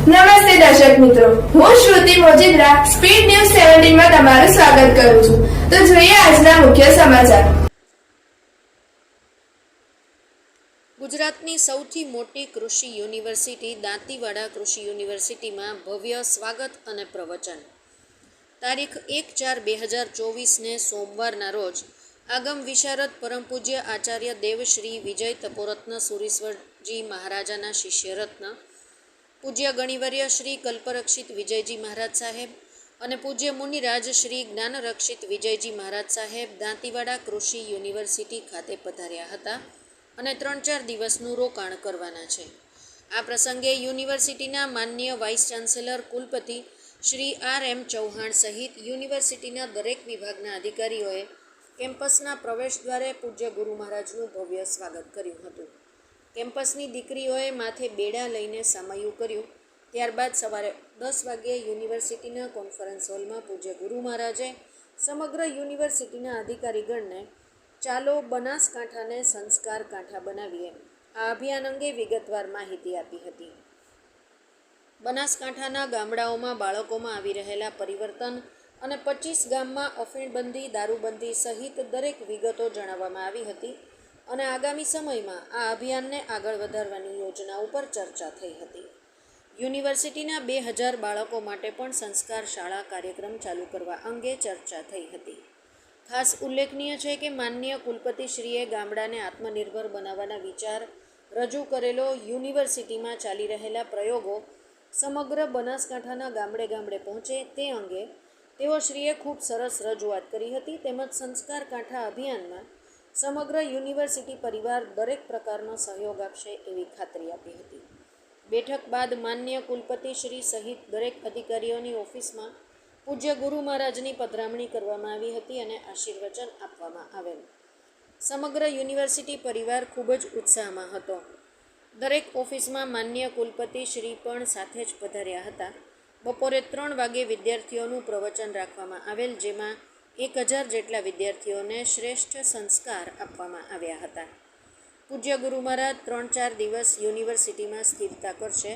નમસ્તે દર્શક મિત્રો. હું શ્રુતિ મોજીદ્રા, સ્પીડ ન્યૂઝ સેવન્ટીનમાં તમારું સ્વાગત કરું છું. તો જોઈએ આજના મુખ્ય સમાચાર. ગુજરાતની સૌથી મોટી કૃષિ યુનિવર્સિટી દાંતીવાડા કૃષિ યુનિવર્સિટીમાં ભવ્ય સ્વાગત અને પ્રવચન. તારીખ એક ચાર બે હજાર ચોવીસને સોમવારના રોજ આગમ વિશારદ પરમ પૂજ્ય આચાર્ય દેવશ્રી વિજય તપોરત્ન સુરીશ્વરજી મહારાજાના શિષ્યરત્ન પૂજ્ય ગણિવર્ય શ્રી કલ્પરક્ષિત વિજયજી મહારાજ સાહેબ અને પૂજ્ય મુનિરાજ શ્રી જ્ઞાનરક્ષિત વિજયજી મહારાજ સાહેબ દાંતીવાડા કૃષિ યુનિવર્સિટી ખાતે પધાર્યા હતા અને ત્રણ ચાર દિવસનું રોકાણ કરવાના છે. આ પ્રસંગે યુનિવર્સિટીના માન્ય વાઇસ ચાન્સેલર કુલપતિ શ્રી આર એમ ચૌહાણ સહિત યુનિવર્સિટીના દરેક વિભાગના અધિકારીઓએ કેમ્પસના પ્રવેશ દ્વારે પૂજ્ય ગુરુ મહારાજનું ભવ્ય સ્વાગત કર્યું હતું. કેમ્પસની દીકરીઓએ માથે બેડા લઈને સમયું કર્યું. ત્યારબાદ સવારે દસ વાગ્યે યુનિવર્સિટીના કોન્ફરન્સ હોલમાં પૂજ્ય ગુરુ મહારાજે સમગ્ર યુનિવર્સિટીના અધિકારીગણને ચાલો બનાસકાંઠાને સંસ્કાર કાંઠા બનાવીએ. આ અભિયાન અંગે વિગતવાર માહિતી આપી હતી. બનાસકાંઠાના ગામડાઓમાં બાળકોમાં આવી રહેલા પરિવર્તન અને પચીસ ગામમાં અફીણબંધી, દારૂબંધી સહિત દરેક વિગતો જણાવવામાં આવી હતી. અને આગામી સમયમાં આ અભિયાનને આગળ વધારવાની યોજના ઉપર ચર્ચા થઈ હતી. યુનિવર્સિટીના બે હજાર બાળકો માટે પણ સંસ્કાર શાળા કાર્યક્રમ ચાલુ કરવા અંગે ચર્ચા થઈ હતી. ખાસ ઉલ્લેખનીય છે કે માનનીય કુલપતિશ્રીએ ગામડાને આત્મનિર્ભર બનાવવાના વિચાર રજૂ કરેલો યુનિવર્સિટીમાં ચાલી રહેલા પ્રયોગો સમગ્ર બનાસકાંઠાના ગામડે ગામડે પહોંચે તે અંગે તેઓ શ્રીએ ખૂબ સરસ રજૂઆત કરી હતી. તેમજ સંસ્કાર કાંઠા અભિયાનમાં સમગ્ર યુનિવર્સિટી પરિવાર દરેક પ્રકારનો સહયોગ આપશે એવી ખાતરી આપી હતી. બેઠક બાદ માન્ય કુલપતિ શ્રી સહિત દરેક અધિકારીઓની ઓફિસમાં પૂજ્ય ગુરુ મહારાજની પધરામણી કરવામાં આવી હતી અને આશીર્વચન આપવામાં આવેલ. સમગ્ર યુનિવર્સિટી પરિવાર ખૂબ જ ઉત્સાહમાં હતો. દરેક ઓફિસમાં માન્ય કુલપતિ શ્રી પણ સાથે જ પધાર્યા હતા. બપોરે ત્રણ વાગે વિદ્યાર્થીઓનું પ્રવચન રાખવામાં આવેલ, જેમાં એક હજાર જેટલા વિદ્યાર્થીઓને શ્રેષ્ઠ સંસ્કાર આપવામાં આવ્યા હતા. પૂજ્ય ગુરુ મહારાજ ત્રણ ચાર દિવસ યુનિવર્સિટીમાં સ્થિરતા કરશે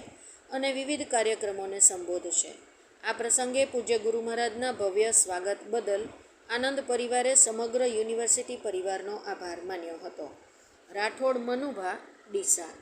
અને વિવિધ કાર્યક્રમોને સંબોધશે. આ પ્રસંગે પૂજ્ય ગુરુ મહારાજના ભવ્ય સ્વાગત બદલ આનંદ પરિવારે સમગ્ર યુનિવર્સિટી પરિવારનો આભાર માન્યો હતો. રાઠોડ મનુભા, ડીસા.